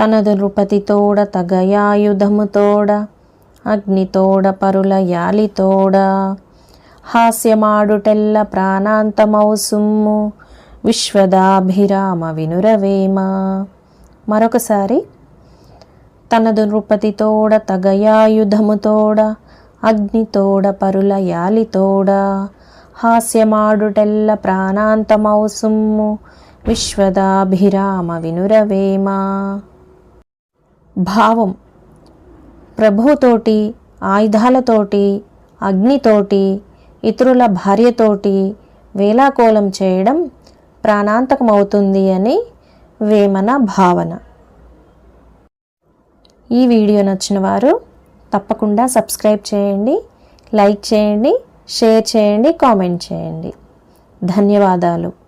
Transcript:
తనదు నృపతితోడ తగయాయుధముతోడ అగ్నితోడ పరుల యాలితోడ. హాస్యమాడుటెల్ల ప్రాణాంతమౌ సుమ్ము విశ్వదాభిరామ వినురవేమ. మరొకసారి తనదు నృపతితోడ తగయాయుధముతోడ అగ్నితోడ పరుల యాలితోడ. హాస్యమాడుటెల్ల ప్రాణాంతమౌ సుమ్ము విశ్వదాభిరామ వినురవేమ. భావం. ప్రభుతోటి ఆయుధాలతోటి అగ్నితోటి ఇతరుల భార్యతోటి వేలాకోలం చేయడం ప్రాణాంతకమవుతుంది అని వేమన భావన. ఈ వీడియో నచ్చిన వారు తప్పకుండా సబ్స్క్రైబ్ చేయండి లైక్ చేయండి షేర్ చేయండి కామెంట్ చేయండి. ధన్యవాదాలు.